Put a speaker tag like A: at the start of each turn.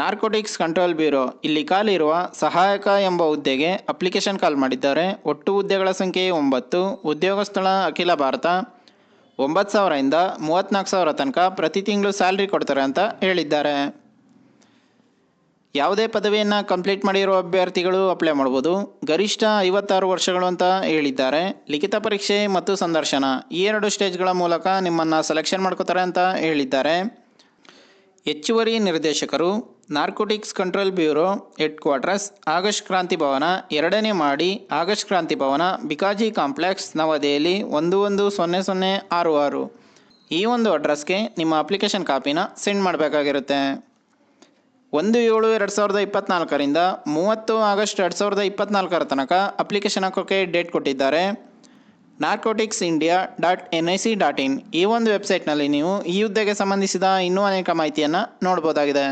A: Narcotics control bureau ಇಲ್ಲಿ ಖಾಲಿರುವ ಸಹಾಯಕ ಎಂಬ ಹುದ್ದೆಗೆ ಅಪ್ಲಿಕೇಶನ್ ಕಾಲ್ ಮಾಡಿದ್ದಾರೆ. ಒಟ್ಟು ಹುದ್ದೆಗಳ ಸಂಖ್ಯೆ ಒಂಬತ್ತು, ಉದ್ಯೋಗ ಸ್ಥಳ ಅಖಿಲ ಭಾರತ ಒಂಬತ್ತು ಸಾವಿರದಿಂದ ಮೂವತ್ತ್ನಾಲ್ಕು ಸಾವಿರ ತನಕ ಪ್ರತಿ ತಿಂಗಳು ಸ್ಯಾಲ್ರಿ ಕೊಡ್ತಾರೆ ಅಂತ ಹೇಳಿದ್ದಾರೆ. ಯಾವುದೇ ಪದವಿಯನ್ನು ಕಂಪ್ಲೀಟ್ ಮಾಡಿರುವ ಅಭ್ಯರ್ಥಿಗಳು ಅಪ್ಲೈ ಮಾಡ್ಬೋದು. ಗರಿಷ್ಠ ಐವತ್ತಾರು ವರ್ಷಗಳು ಅಂತ ಹೇಳಿದ್ದಾರೆ. ಲಿಖಿತ ಪರೀಕ್ಷೆ ಮತ್ತು ಸಂದರ್ಶನ ಈ ಎರಡು ಸ್ಟೇಜ್ಗಳ ಮೂಲಕ ನಿಮ್ಮನ್ನು ಸೆಲೆಕ್ಷನ್ ಮಾಡ್ಕೋತಾರೆ ಅಂತ ಹೇಳಿದ್ದಾರೆ. ಹೆಚ್ಚುವರಿ ನಿರ್ದೇಶಕರು narcotics control bureau headquarters, August Kranti Bhavan ಎರಡನೇ ಮಾಡಿ, ಆಗಸ್ಟ್ ಕ್ರಾಂತಿ ಭವನ, ಬಿಕಾಜಿ ಕಾಂಪ್ಲೆಕ್ಸ್ ನವದೆಹಲಿ ಒಂದು ಒಂದು ಸೊನ್ನೆ ಸೊನ್ನೆ ಆರು ಆರು. ಈ ಒಂದು ಅಡ್ರೆಸ್ಗೆ ನಿಮ್ಮ ಅಪ್ಲಿಕೇಶನ್ ಕಾಪಿನ ಸೆಂಡ್ ಮಾಡಬೇಕಾಗಿರುತ್ತೆ. ಒಂದು ಏಳು ಎರಡು ಸಾವಿರದ ಇಪ್ಪತ್ನಾಲ್ಕರಿಂದ ಮೂವತ್ತು ಆಗಸ್ಟ್ ಎರಡು ಸಾವಿರದ ಇಪ್ಪತ್ನಾಲ್ಕರ ತನಕ ಅಪ್ಲಿಕೇಶನ್ ಹಾಕೋಕ್ಕೆ ಡೇಟ್ ಕೊಟ್ಟಿದ್ದಾರೆ. Narcotics India dot N I C dot in ಈ ಒಂದು ವೆಬ್ಸೈಟ್ನಲ್ಲಿ ನೀವು ಈ ಹುದ್ದೆಗೆ ಸಂಬಂಧಿಸಿದ ಇನ್ನೂ ಅನೇಕ ಮಾಹಿತಿಯನ್ನು ನೋಡ್ಬೋದಾಗಿದೆ.